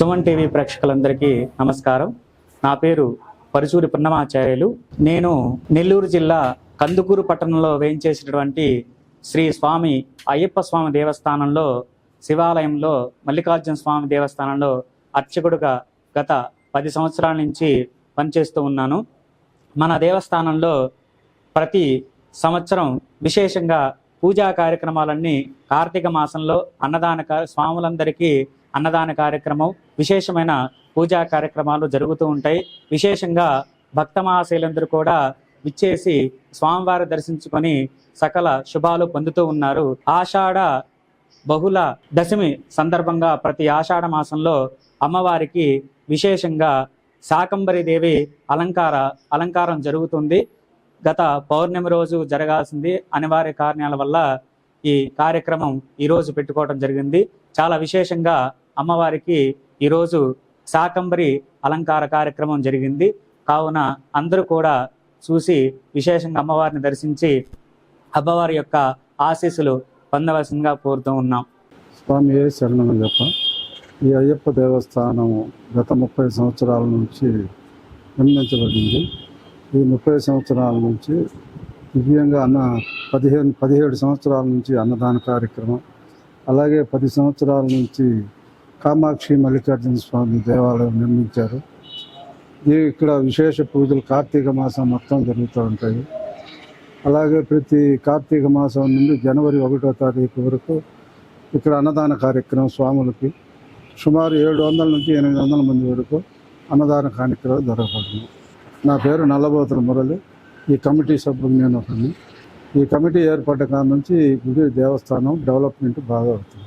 Suman TV ప్రేక్షకులందరికీ నమస్కారం. నా పేరు పరుచూరి పున్నమాచార్యులు. నేను నెల్లూరు జిల్లా కందుకూరు పట్టణంలో వేయించేసినటువంటి శ్రీ స్వామి అయ్యప్ప స్వామి దేవస్థానంలో శివాలయంలో మల్లికార్జున స్వామి దేవస్థానంలో అర్చకుడుగా గత పది సంవత్సరాల నుంచి పనిచేస్తూ ఉన్నాను. మన దేవస్థానంలో ప్రతి సంవత్సరం విశేషంగా పూజా కార్యక్రమాలన్నీ కార్తీక మాసంలో అన్నదాన స్వాములందరికీ అన్నదాన కార్యక్రమం విశేషమైన పూజా కార్యక్రమాలు జరుగుతూ ఉంటాయి. విశేషంగా భక్త మహాశైలందరూ కూడా విచ్చేసి స్వామివారి దర్శించుకొని సకల శుభాలు పొందుతూ ఉన్నారు. ఆషాఢ బహుళ దశమి సందర్భంగా ప్రతి ఆషాఢ మాసంలో అమ్మవారికి విశేషంగా శాకంబరి దేవి అలంకార అలంకారం జరుగుతుంది. గత పౌర్ణమి రోజు జరగాల్సింది అనివార్య కారణాల వల్ల ఈ కార్యక్రమం ఈరోజు పెట్టుకోవడం జరిగింది. చాలా విశేషంగా అమ్మవారికి ఈరోజు శాకంబరి అలంకార కార్యక్రమం జరిగింది. కావున అందరూ కూడా చూసి విశేషంగా అమ్మవారిని దర్శించి అమ్మవారి యొక్క ఆశీస్సులు పొందవలసిందిగా కోరుతూ ఉన్నాం. స్వామి ఏ శరణమయ్యప్ప ఈ అయ్యప్ప దేవస్థానం గత ముప్పై సంవత్సరాల నుంచి నిర్మించబడింది. ఈ ముప్పై సంవత్సరాల నుంచి దివ్యంగా అన్న పదిహేను పదిహేడు సంవత్సరాల నుంచి అన్నదాన కార్యక్రమం అలాగే పది సంవత్సరాల నుంచి కామాక్షి మల్లికార్జున స్వామి దేవాలయం నిర్మించారు. ఇక్కడ విశేష పూజలు కార్తీక మాసం మొత్తం జరుగుతూ ఉంటాయి. అలాగే ప్రతి కార్తీక మాసం నుండి జనవరి ఒకటో తారీఖు వరకు ఇక్కడ అన్నదాన కార్యక్రమం స్వాములకి. సుమారు ఏడు వందల నుంచి ఎనిమిది వందల మంది వరకు అన్నదాన కార్యక్రమం జరగబడుతుంది నా పేరు నల్లబోతుల మురళి. ఈ కమిటీ సభ్యులు నేను ఒకరిని ఈ కమిటీ ఏర్పడ్డ కాడ నుంచి గుడి దేవస్థానం డెవలప్మెంట్ బాగా అవుతుంది.